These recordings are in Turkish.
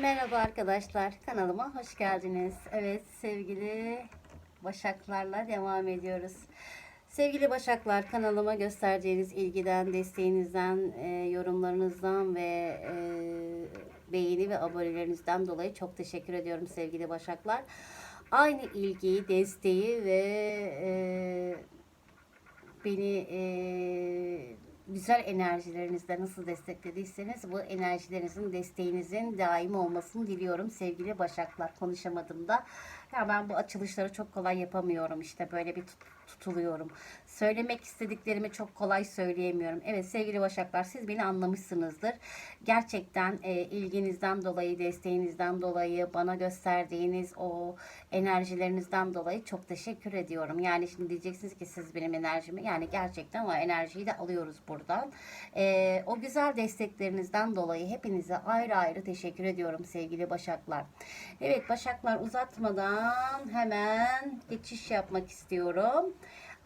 Merhaba arkadaşlar, kanalıma hoş geldiniz. Evet, sevgili Başaklarla devam ediyoruz. Sevgili Başaklar, kanalıma göstereceğiniz ilgiden, desteğinizden, e, yorumlarınızdan ve e, beğeni ve abonelerinizden dolayı çok teşekkür ediyorum sevgili Başaklar. Aynı ilgiyi, desteği ve e, beni e, güzel enerjilerinizle nasıl desteklediyseniz bu enerjilerinizin desteğinizin daim olmasını diliyorum sevgili Başaklar. Konuşamadım da. Ya ben bu açılışları çok kolay yapamıyorum işte böyle bir tut- tutuluyorum. Söylemek istediklerimi çok kolay söyleyemiyorum. Evet sevgili Başaklar siz beni anlamışsınızdır. Gerçekten e, ilginizden dolayı, desteğinizden dolayı, bana gösterdiğiniz o enerjilerinizden dolayı çok teşekkür ediyorum. Yani şimdi diyeceksiniz ki siz benim enerjimi yani gerçekten o enerjiyi de alıyoruz buradan. E, o güzel desteklerinizden dolayı hepinize ayrı ayrı teşekkür ediyorum sevgili Başaklar. Evet Başaklar uzatmadan hemen geçiş yapmak istiyorum.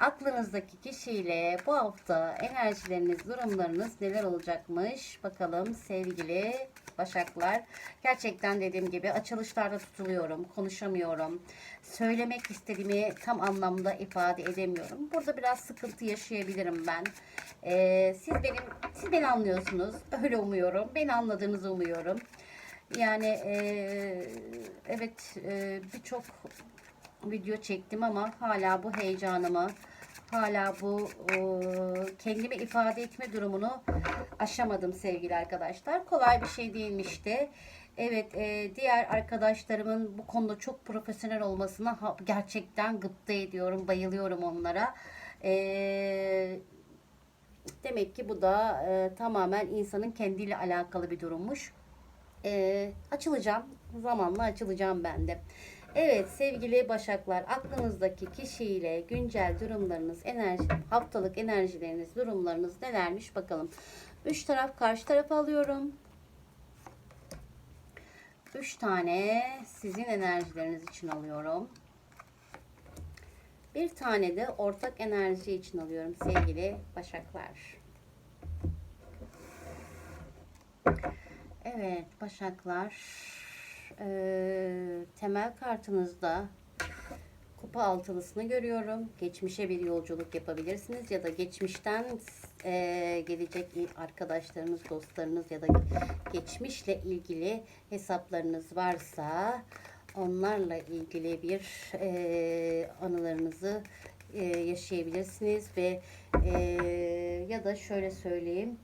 Aklınızdaki kişiyle bu hafta enerjileriniz, durumlarınız neler olacakmış? Bakalım sevgili Başaklar. Gerçekten dediğim gibi açılışlarda tutuluyorum, konuşamıyorum. Söylemek istediğimi tam anlamda ifade edemiyorum. Burada biraz sıkıntı yaşayabilirim ben. Ee, siz benim, siz beni anlıyorsunuz. Öyle umuyorum. Beni anladığınızı umuyorum. Yani eee, evet eee, birçok video çektim ama hala bu heyecanımı, hala bu eee, kendimi ifade etme durumunu aşamadım sevgili arkadaşlar. Kolay bir şey değilmişti. Evet, eee, diğer arkadaşlarımın bu konuda çok profesyonel olmasına gerçekten gıpta ediyorum, bayılıyorum onlara. Eee Demek ki bu da e, tamamen insanın kendiyle alakalı bir durummuş. E, açılacağım. Zamanla açılacağım ben de. Evet sevgili Başaklar aklınızdaki kişiyle güncel durumlarınız, enerji, haftalık enerjileriniz, durumlarınız nelermiş bakalım. Üç taraf karşı tarafa alıyorum. Üç tane sizin enerjileriniz için alıyorum. Bir tane de ortak enerji için alıyorum sevgili Başaklar. Evet Başaklar eee, temel kartınızda kupa altılısını görüyorum. Geçmişe bir yolculuk yapabilirsiniz ya da geçmişten eee, gelecek arkadaşlarınız, dostlarınız ya da geçmişle ilgili hesaplarınız varsa onlarla ilgili bir eee, anılarınızı eee, yaşayabilirsiniz ve eee, ya da şöyle söyleyeyim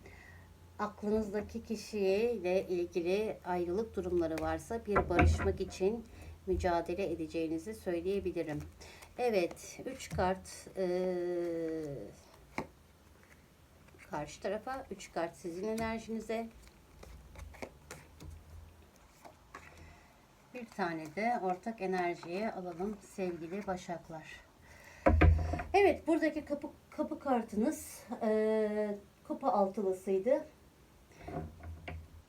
aklınızdaki kişiyle ilgili ayrılık durumları varsa bir barışmak için mücadele edeceğinizi söyleyebilirim. Evet, 3 kart eee, karşı tarafa, 3 kart sizin enerjinize. Bir tane de ortak enerjiye alalım sevgili başaklar. Evet, buradaki kapı kapı kartınız eee kupa altılısıydı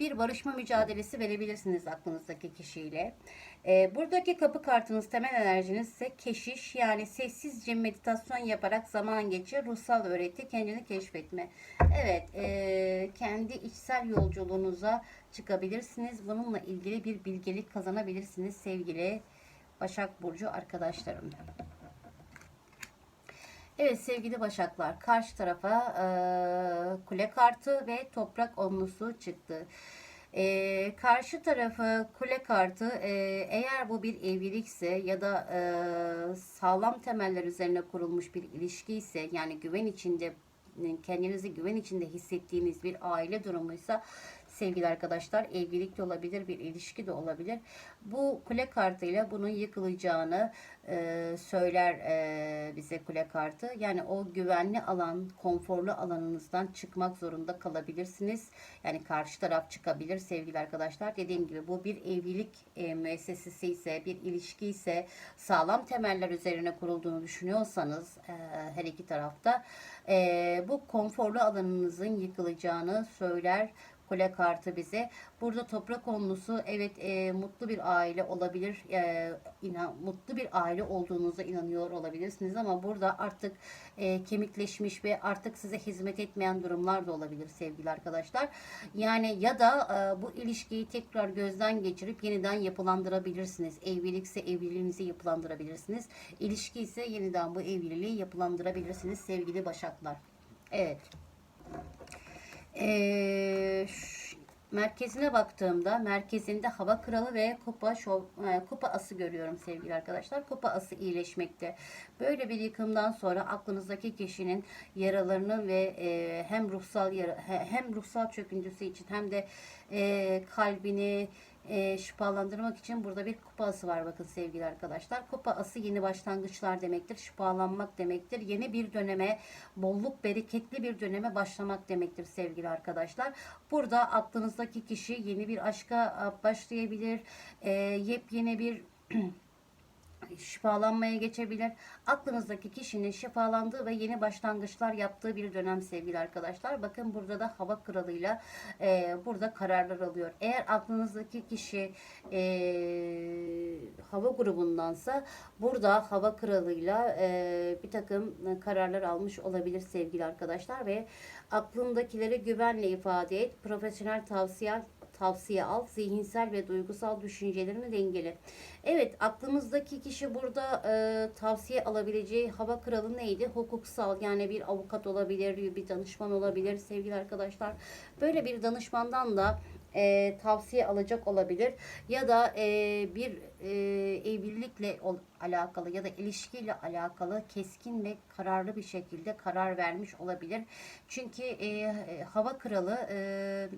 bir barışma mücadelesi verebilirsiniz aklınızdaki kişiyle. Ee, buradaki kapı kartınız temel enerjiniz ise keşiş yani sessizce meditasyon yaparak zaman geçir, ruhsal öğreti, kendini keşfetme. Evet, e, kendi içsel yolculuğunuza çıkabilirsiniz. Bununla ilgili bir bilgelik kazanabilirsiniz sevgili Başak Burcu arkadaşlarım. Evet sevgili Başaklar karşı tarafa e, kule kartı ve toprak onlusu çıktı. E, karşı tarafı kule kartı e, eğer bu bir evlilikse ya da e, sağlam temeller üzerine kurulmuş bir ilişki ise yani güven içinde kendinizi güven içinde hissettiğiniz bir aile durumuysa sevgili arkadaşlar evlilik de olabilir bir ilişki de olabilir. Bu kule kartıyla bunun yıkılacağını e, söyler e, bize kule kartı. Yani o güvenli alan, konforlu alanınızdan çıkmak zorunda kalabilirsiniz. Yani karşı taraf çıkabilir sevgili arkadaşlar. Dediğim gibi bu bir evlilik e, müessesesi ise, bir ilişki ise sağlam temeller üzerine kurulduğunu düşünüyorsanız e, her iki tarafta e, bu konforlu alanınızın yıkılacağını söyler kule kartı bize. Burada toprak onlusu evet e, mutlu bir aile olabilir. E, inan, mutlu bir aile olduğunuza inanıyor olabilirsiniz ama burada artık e, kemikleşmiş ve artık size hizmet etmeyen durumlar da olabilir sevgili arkadaşlar. Yani ya da e, bu ilişkiyi tekrar gözden geçirip yeniden yapılandırabilirsiniz. Evlilikse evliliğinizi yapılandırabilirsiniz. İlişki ise yeniden bu evliliği yapılandırabilirsiniz sevgili başaklar. Evet. Ee, merkezine baktığımda merkezinde hava kralı ve kupa şov, e, kupa ası görüyorum sevgili arkadaşlar. Kupa ası iyileşmekte. Böyle bir yıkımdan sonra aklınızdaki kişinin yaralarını ve e, hem ruhsal yara, he- hem ruhsal çöküntüsü için hem de e, kalbini e, şifalandırmak için burada bir kupa ası var bakın sevgili arkadaşlar. Kupa ası yeni başlangıçlar demektir. Şifalanmak demektir. Yeni bir döneme, bolluk, bereketli bir döneme başlamak demektir sevgili arkadaşlar. Burada aklınızdaki kişi yeni bir aşka başlayabilir. E, yepyeni bir şifalanmaya geçebilir. Aklınızdaki kişinin şifalandığı ve yeni başlangıçlar yaptığı bir dönem sevgili arkadaşlar. Bakın burada da hava kralıyla e, burada kararlar alıyor. Eğer aklınızdaki kişi e, hava grubundansa burada hava kralıyla e, bir takım kararlar almış olabilir sevgili arkadaşlar ve aklındakileri güvenle ifade et. Profesyonel tavsiye tavsiye al. Zihinsel ve duygusal düşüncelerini dengele. Evet aklımızdaki kişi burada e, tavsiye alabileceği hava kralı neydi? Hukuksal yani bir avukat olabilir, bir danışman olabilir sevgili arkadaşlar. Böyle bir danışmandan da e, tavsiye alacak olabilir ya da e, bir e, evlilikle ol- alakalı ya da ilişkiyle alakalı keskin ve kararlı bir şekilde karar vermiş olabilir. Çünkü e, e, hava kralı e,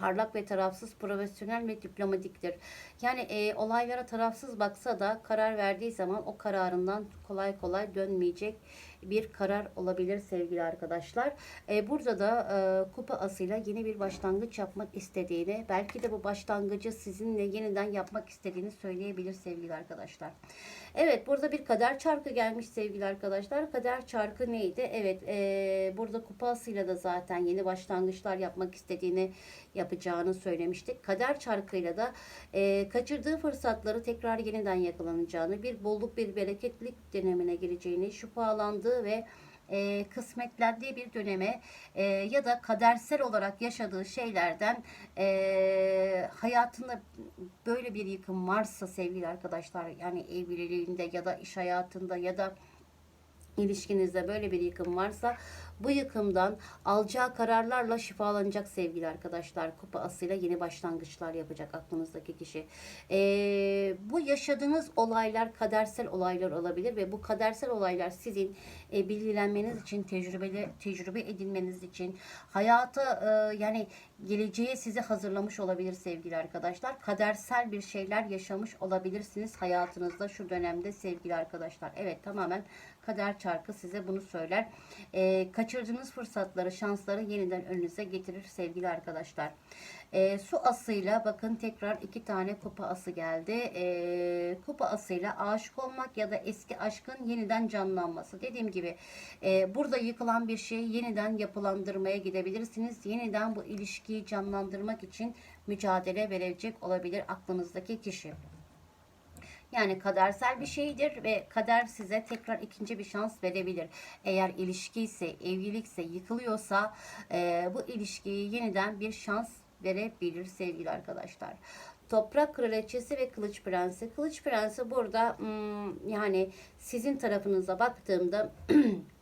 parlak ve tarafsız, profesyonel ve diplomatiktir. Yani e, olaylara tarafsız baksa da karar verdiği zaman o kararından kolay kolay dönmeyecek bir karar olabilir sevgili arkadaşlar. E, burada da e, kupa asıyla yeni bir başlangıç yapmak istediğini, belki de bu başlangıcı sizinle yeniden yapmak istediğini söyleyebilir sevgili arkadaşlar. Evet burada bir kader çarkı gelmiş sevgili arkadaşlar. Kader çarkı neydi? Evet e, burada kupa asıyla da zaten yeni başlangıçlar yapmak istediğini yapacağını söylemiştik. Kader çarkıyla da e, kaçırdığı fırsatları tekrar yeniden yakalanacağını, bir bolluk bir bereketlik dönemine gireceğini, şifalandığı ve e, kısmetlendiği bir döneme e, ya da kadersel olarak yaşadığı şeylerden e, hayatında böyle bir yıkım varsa sevgili arkadaşlar yani evliliğinde ya da iş hayatında ya da ilişkinizde böyle bir yıkım varsa bu yıkımdan alacağı kararlarla şifalanacak sevgili arkadaşlar. Kupa asıyla yeni başlangıçlar yapacak aklınızdaki kişi. Ee, bu yaşadığınız olaylar kadersel olaylar olabilir ve bu kadersel olaylar sizin e, bilgilenmeniz için, tecrübeli tecrübe edinmeniz için, hayata e, yani geleceğe sizi hazırlamış olabilir sevgili arkadaşlar. Kadersel bir şeyler yaşamış olabilirsiniz hayatınızda şu dönemde sevgili arkadaşlar. Evet tamamen kader çarkı size bunu söyler. Ee, kaçırdığınız fırsatları, şansları yeniden önünüze getirir sevgili arkadaşlar. Ee, su asıyla bakın tekrar iki tane kupa ası geldi. Ee, kupa asıyla aşık olmak ya da eski aşkın yeniden canlanması. Dediğim gibi e, burada yıkılan bir şeyi yeniden yapılandırmaya gidebilirsiniz. Yeniden bu ilişkiyi canlandırmak için mücadele verecek olabilir aklınızdaki kişi. Yani kadersel bir şeydir ve kader size tekrar ikinci bir şans verebilir. Eğer ilişki ise, evlilikse, yıkılıyorsa e, bu ilişkiyi yeniden bir şans verebilir sevgili arkadaşlar. Toprak Kraliçesi ve Kılıç Prensi. Kılıç Prensi burada hmm, yani sizin tarafınıza baktığımda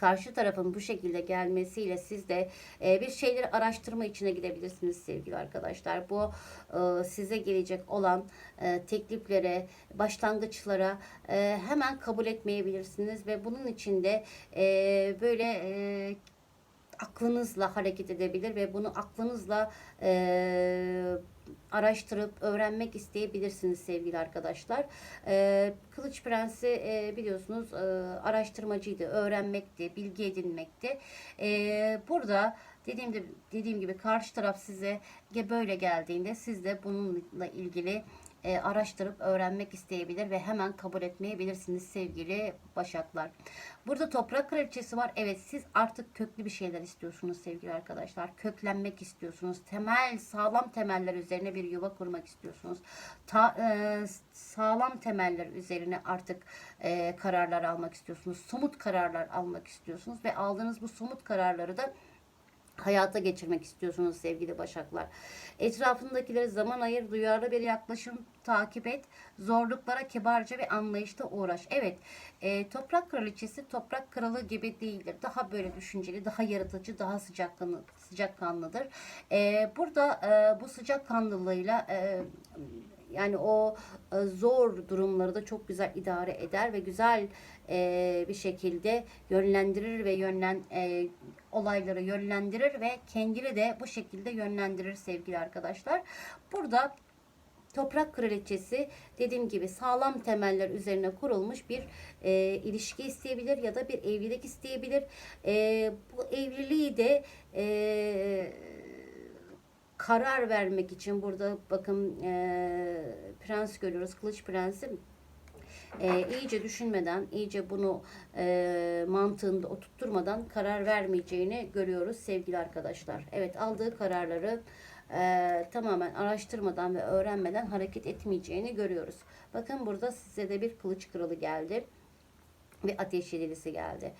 karşı tarafın bu şekilde gelmesiyle siz de e, bir şeyleri araştırma içine gidebilirsiniz sevgili arkadaşlar. Bu e, size gelecek olan e, tekliflere, başlangıçlara e, hemen kabul etmeyebilirsiniz ve bunun için de e, böyle e, aklınızla hareket edebilir ve bunu aklınızla e, araştırıp öğrenmek isteyebilirsiniz sevgili arkadaşlar. E, Kılıç Prensi e, biliyorsunuz e, araştırmacıydı, öğrenmekti, bilgi edinmekti. E, burada dediğim gibi, dediğim gibi karşı taraf size böyle geldiğinde siz de bununla ilgili e, araştırıp öğrenmek isteyebilir ve hemen kabul etmeyebilirsiniz sevgili Başaklar. Burada toprak kraliçesi var. Evet siz artık köklü bir şeyler istiyorsunuz sevgili arkadaşlar. Köklenmek istiyorsunuz. Temel, sağlam temeller üzerine bir yuva kurmak istiyorsunuz. Ta, e, sağlam temeller üzerine artık e, kararlar almak istiyorsunuz. Somut kararlar almak istiyorsunuz ve aldığınız bu somut kararları da hayata geçirmek istiyorsunuz sevgili başaklar. Etrafındakileri zaman ayır, duyarlı bir yaklaşım takip et. Zorluklara kibarca ve anlayışla uğraş. Evet, e, toprak kraliçesi toprak kralı gibi değildir. Daha böyle düşünceli, daha yaratıcı, daha sıcakkanlı, sıcakkanlıdır. E, burada e, bu sıcakkanlılığıyla e, yani o e, zor durumları da çok güzel idare eder ve güzel e, bir şekilde yönlendirir ve yönlen e, olayları yönlendirir ve kendini de bu şekilde yönlendirir sevgili arkadaşlar. Burada Toprak Kraliçesi dediğim gibi sağlam temeller üzerine kurulmuş bir e, ilişki isteyebilir ya da bir evlilik isteyebilir. E, bu evliliği de e, karar vermek için burada bakın e, prens görüyoruz. Kılıç prensi e, iyice düşünmeden, iyice bunu e, mantığında oturtturmadan karar vermeyeceğini görüyoruz sevgili arkadaşlar. Evet aldığı kararları e, tamamen araştırmadan ve öğrenmeden hareket etmeyeceğini görüyoruz. Bakın burada size de bir kılıç kralı geldi ve ateş yedilisi geldi.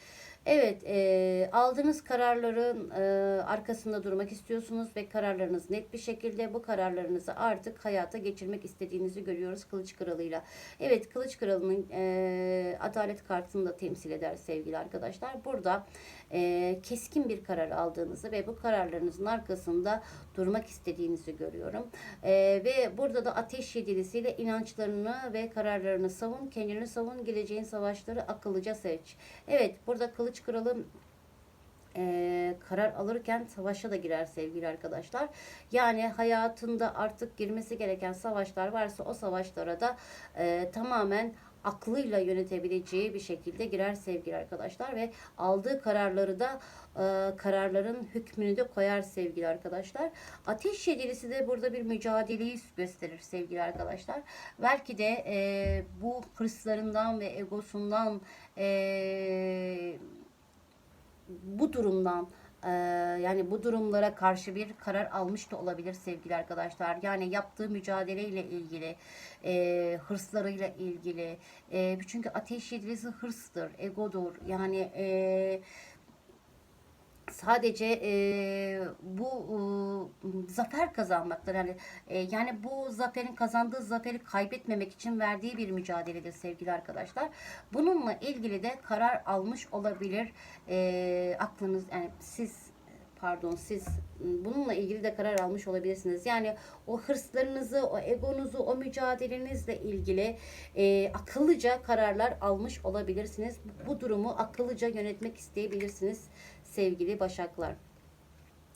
Evet, e, aldığınız kararların e, arkasında durmak istiyorsunuz ve kararlarınız net bir şekilde bu kararlarınızı artık hayata geçirmek istediğinizi görüyoruz Kılıç Kralı'yla. Evet, Kılıç Kralı'nın e, adalet kartını da temsil eder sevgili arkadaşlar. Burada e, keskin bir karar aldığınızı ve bu kararlarınızın arkasında durmak istediğinizi görüyorum. E, ve burada da ateş yedilisiyle inançlarını ve kararlarını savun, kendini savun, geleceğin savaşları akıllıca seç. Evet, burada Kılıç Kralı e, karar alırken savaşa da girer sevgili arkadaşlar. Yani hayatında artık girmesi gereken savaşlar varsa o savaşlara da e, tamamen aklıyla yönetebileceği bir şekilde girer sevgili arkadaşlar ve aldığı kararları da e, kararların hükmünü de koyar sevgili arkadaşlar. Ateş yedilisi de burada bir mücadeleyi gösterir sevgili arkadaşlar. Belki de e, bu hırslarından ve egosundan e, bu durumdan yani bu durumlara karşı bir karar almış da olabilir sevgili arkadaşlar. Yani yaptığı mücadeleyle ilgili, e, hırslarıyla ilgili. E, çünkü ateş yedilisi hırstır, egodur. Yani e, sadece e, bu e, zafer kazanmaktır. Yani e, yani bu zaferin kazandığı zaferi kaybetmemek için verdiği bir mücadeledir sevgili arkadaşlar. Bununla ilgili de karar almış olabilir. E, aklınız yani siz pardon siz bununla ilgili de karar almış olabilirsiniz. Yani o hırslarınızı, o egonuzu, o mücadelenizle ilgili e, akıllıca kararlar almış olabilirsiniz. Bu durumu akıllıca yönetmek isteyebilirsiniz sevgili başaklar.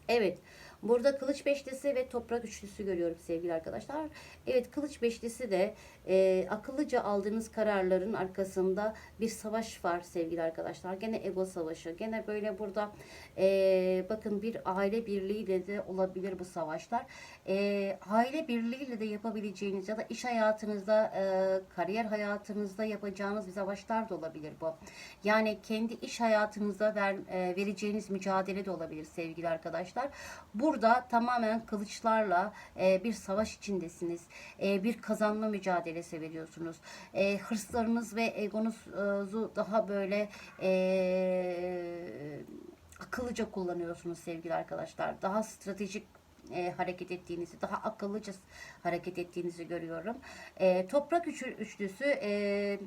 Evet. Burada kılıç beşlisi ve toprak üçlüsü görüyorum sevgili arkadaşlar. Evet kılıç beşlisi de e, akıllıca aldığınız kararların arkasında bir savaş var sevgili arkadaşlar. Gene ego savaşı. Gene böyle burada e, bakın bir aile birliğiyle de olabilir bu savaşlar. E, aile birliğiyle de yapabileceğiniz ya da iş hayatınızda, e, kariyer hayatınızda yapacağınız bir savaşlar da olabilir bu. Yani kendi iş hayatınızda ver, e, vereceğiniz mücadele de olabilir sevgili arkadaşlar. Burada tamamen kılıçlarla e, bir savaş içindesiniz. E, bir kazanma mücadelesi veriyorsunuz. E, hırslarınız ve egonuzu daha böyle e, akıllıca kullanıyorsunuz sevgili arkadaşlar. Daha stratejik e, hareket ettiğinizi, daha akıllıca hareket ettiğinizi görüyorum. E, toprak üçü, üçlüsü e,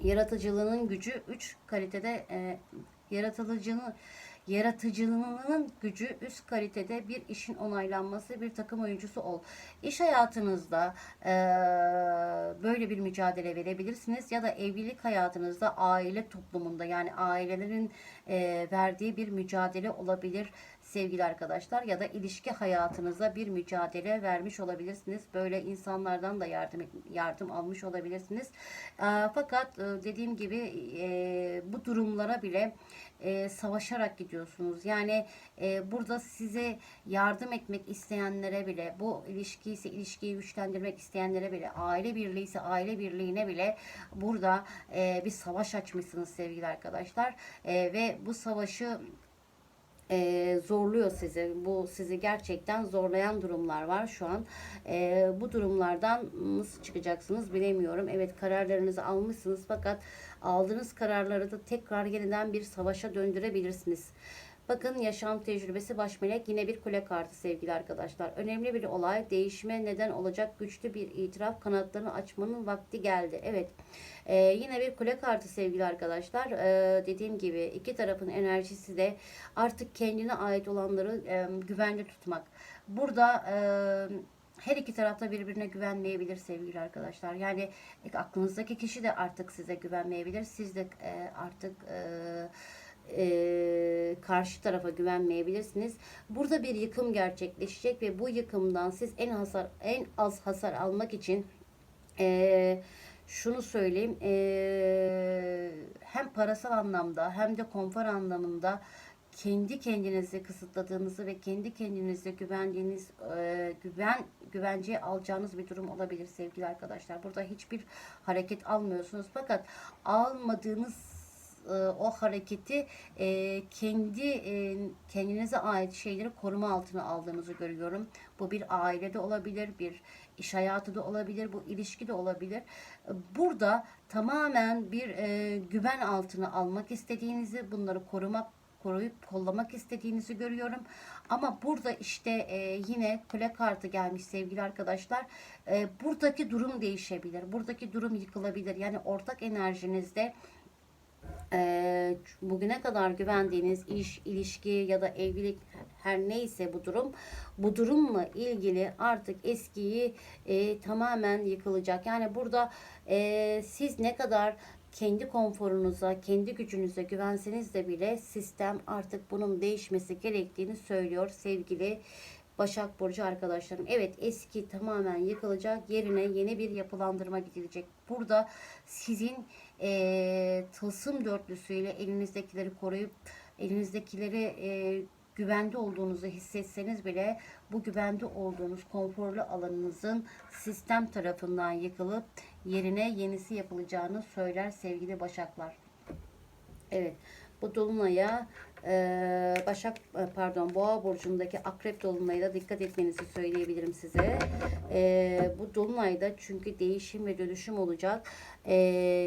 yaratıcılığının gücü 3 kalitede e, yaratıcılığını yaratıcılığının gücü üst kalitede bir işin onaylanması bir takım oyuncusu ol. İş hayatınızda e, böyle bir mücadele verebilirsiniz ya da evlilik hayatınızda aile toplumunda yani ailelerin e, verdiği bir mücadele olabilir sevgili arkadaşlar ya da ilişki hayatınıza bir mücadele vermiş olabilirsiniz. Böyle insanlardan da yardım yardım almış olabilirsiniz. Aa, fakat e, dediğim gibi e, bu durumlara bile e, savaşarak gidiyorsunuz. Yani burada size yardım etmek isteyenlere bile, bu ilişki ise ilişkiyi güçlendirmek isteyenlere bile, aile birliği ise aile birliğine bile burada bir savaş açmışsınız sevgili arkadaşlar. Ve bu savaşı e, zorluyor sizi. Bu sizi gerçekten zorlayan durumlar var şu an. E, bu durumlardan nasıl çıkacaksınız bilemiyorum. Evet kararlarınızı almışsınız fakat aldığınız kararları da tekrar yeniden bir savaşa döndürebilirsiniz. Bakın yaşam tecrübesi baş melek yine bir kule kartı sevgili arkadaşlar. Önemli bir olay değişime neden olacak güçlü bir itiraf kanatlarını açmanın vakti geldi. Evet ee, yine bir kule kartı sevgili arkadaşlar. Ee, dediğim gibi iki tarafın enerjisi de artık kendine ait olanları e, güvende tutmak. Burada e, her iki tarafta birbirine güvenmeyebilir sevgili arkadaşlar. Yani e, aklınızdaki kişi de artık size güvenmeyebilir. Siz de e, artık e, e, karşı tarafa güvenmeyebilirsiniz. Burada bir yıkım gerçekleşecek ve bu yıkımdan siz en hasar en az hasar almak için e, şunu söyleyeyim e, hem parasal anlamda hem de konfor anlamında kendi kendinizi kısıtladığınızı ve kendi kendinize güvendiğiniz e, güven güvenceye alacağınız bir durum olabilir sevgili arkadaşlar. Burada hiçbir hareket almıyorsunuz fakat almadığınız o hareketi e, kendi e, kendinize ait şeyleri koruma altına aldığınızı görüyorum. Bu bir ailede olabilir, bir iş hayatı da olabilir, bu ilişki de olabilir. Burada tamamen bir e, güven altına almak istediğinizi, bunları korumak koruyup kollamak istediğinizi görüyorum. Ama burada işte e, yine kule kartı gelmiş sevgili arkadaşlar. E, buradaki durum değişebilir. Buradaki durum yıkılabilir. Yani ortak enerjinizde bugüne kadar güvendiğiniz iş, ilişki ya da evlilik her neyse bu durum bu durumla ilgili artık eskiyi e, tamamen yıkılacak. Yani burada e, siz ne kadar kendi konforunuza, kendi gücünüze güvenseniz de bile sistem artık bunun değişmesi gerektiğini söylüyor sevgili Başak Burcu arkadaşlarım. Evet eski tamamen yıkılacak. Yerine yeni bir yapılandırma gidilecek. Burada sizin e, tılsım dörtlüsüyle elinizdekileri koruyup elinizdekileri e, güvende olduğunuzu hissetseniz bile bu güvende olduğunuz konforlu alanınızın sistem tarafından yıkılıp yerine yenisi yapılacağını söyler sevgili Başaklar. Evet bu dolunaya e, Başak e, pardon Boğa burcundaki Akrep dolunayda dikkat etmenizi söyleyebilirim size. E, bu dolunayda çünkü değişim ve dönüşüm olacak. E,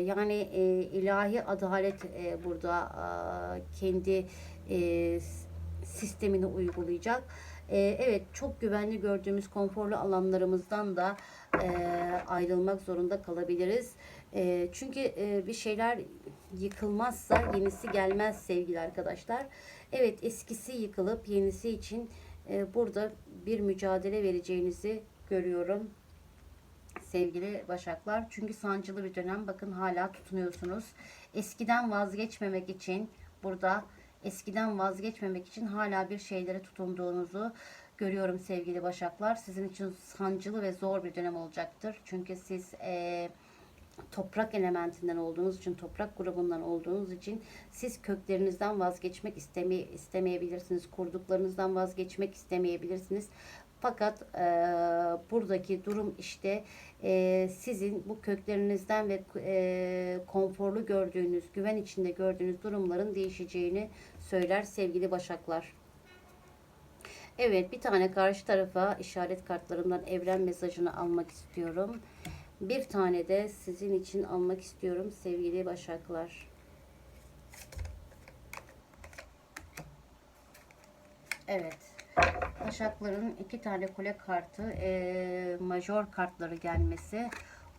yani e, ilahi adalet e, burada e, kendi e, sistemini uygulayacak. E, evet çok güvenli gördüğümüz konforlu alanlarımızdan da e, ayrılmak zorunda kalabiliriz. E, çünkü e, bir şeyler yıkılmazsa yenisi gelmez sevgili arkadaşlar. Evet eskisi yıkılıp yenisi için e, burada bir mücadele vereceğinizi görüyorum sevgili başaklar. Çünkü sancılı bir dönem bakın hala tutunuyorsunuz. Eskiden vazgeçmemek için burada eskiden vazgeçmemek için hala bir şeylere tutunduğunuzu görüyorum sevgili başaklar. Sizin için sancılı ve zor bir dönem olacaktır. Çünkü siz eee toprak elementinden olduğunuz için, toprak grubundan olduğunuz için siz köklerinizden vazgeçmek isteme, istemeyebilirsiniz. Kurduklarınızdan vazgeçmek istemeyebilirsiniz. Fakat e, buradaki durum işte e, sizin bu köklerinizden ve e, konforlu gördüğünüz, güven içinde gördüğünüz durumların değişeceğini söyler sevgili başaklar. Evet bir tane karşı tarafa işaret kartlarımdan evren mesajını almak istiyorum. Bir tane de sizin için almak istiyorum sevgili başaklar. Evet. Başakların iki tane kule kartı, e, major kartları gelmesi.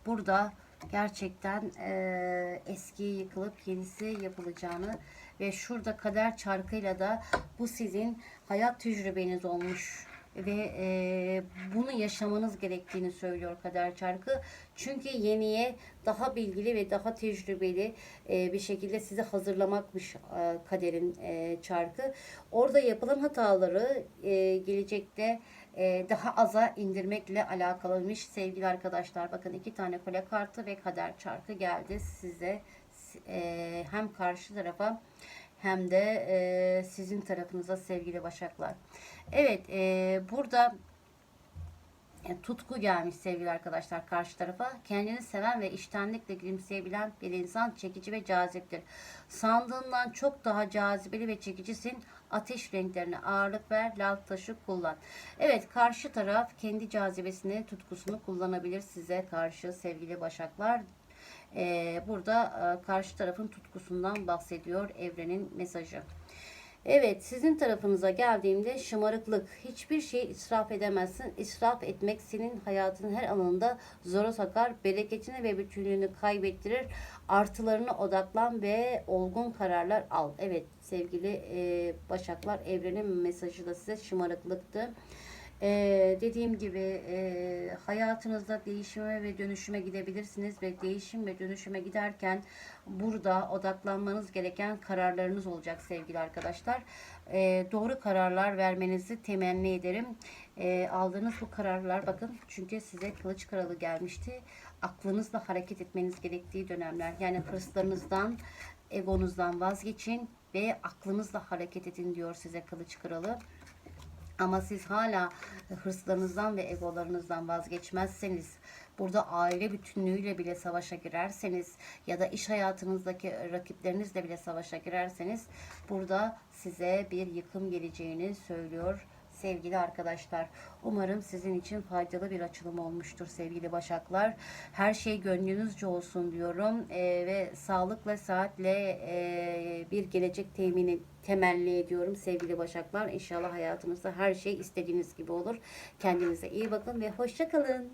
Burada gerçekten e, eski yıkılıp yenisi yapılacağını ve şurada kader çarkıyla da bu sizin hayat tecrübeniz olmuş ve e, bunu yaşamanız gerektiğini söylüyor kader çarkı. Çünkü yeniye daha bilgili ve daha tecrübeli e, bir şekilde sizi hazırlamakmış e, kaderin e, çarkı. Orada yapılan hataları e, gelecekte e, daha aza indirmekle alakalıymış sevgili arkadaşlar. Bakın iki tane kole kartı ve kader çarkı geldi size e, hem karşı tarafa hem de e, sizin tarafınıza sevgili başaklar. Evet e, burada e, tutku gelmiş sevgili arkadaşlar karşı tarafa. Kendini seven ve iştenlikle gülümseyebilen bir insan çekici ve caziptir. Sandığından çok daha cazibeli ve çekicisin. Ateş renklerine ağırlık ver, lav taşı kullan. Evet karşı taraf kendi cazibesini, tutkusunu kullanabilir size karşı sevgili başaklar. Ee, burada e, karşı tarafın tutkusundan bahsediyor evrenin mesajı. Evet sizin tarafınıza geldiğimde şımarıklık. Hiçbir şey israf edemezsin. İsraf etmek senin hayatının her alanında zora sakar. Bereketini ve bütünlüğünü kaybettirir. Artılarına odaklan ve olgun kararlar al. Evet sevgili e, Başaklar evrenin mesajı da size şımarıklıktı. Ee, dediğim gibi e, hayatınızda değişime ve dönüşüme gidebilirsiniz ve değişim ve dönüşüme giderken burada odaklanmanız gereken kararlarınız olacak sevgili arkadaşlar. Ee, doğru kararlar vermenizi temenni ederim. Ee, aldığınız bu kararlar bakın çünkü size kılıç kralı gelmişti. Aklınızla hareket etmeniz gerektiği dönemler. Yani hırslarınızdan, egonuzdan vazgeçin ve aklınızla hareket edin diyor size kılıç kralı. Ama siz hala hırslarınızdan ve egolarınızdan vazgeçmezseniz, burada aile bütünlüğüyle bile savaşa girerseniz ya da iş hayatınızdaki rakiplerinizle bile savaşa girerseniz burada size bir yıkım geleceğini söylüyor sevgili arkadaşlar. Umarım sizin için faydalı bir açılım olmuştur sevgili başaklar. Her şey gönlünüzce olsun diyorum Ee, ve sağlıkla saatle e, bir gelecek temini temelli ediyorum sevgili başaklar. İnşallah hayatınızda her şey istediğiniz gibi olur. Kendinize iyi bakın ve hoşça kalın.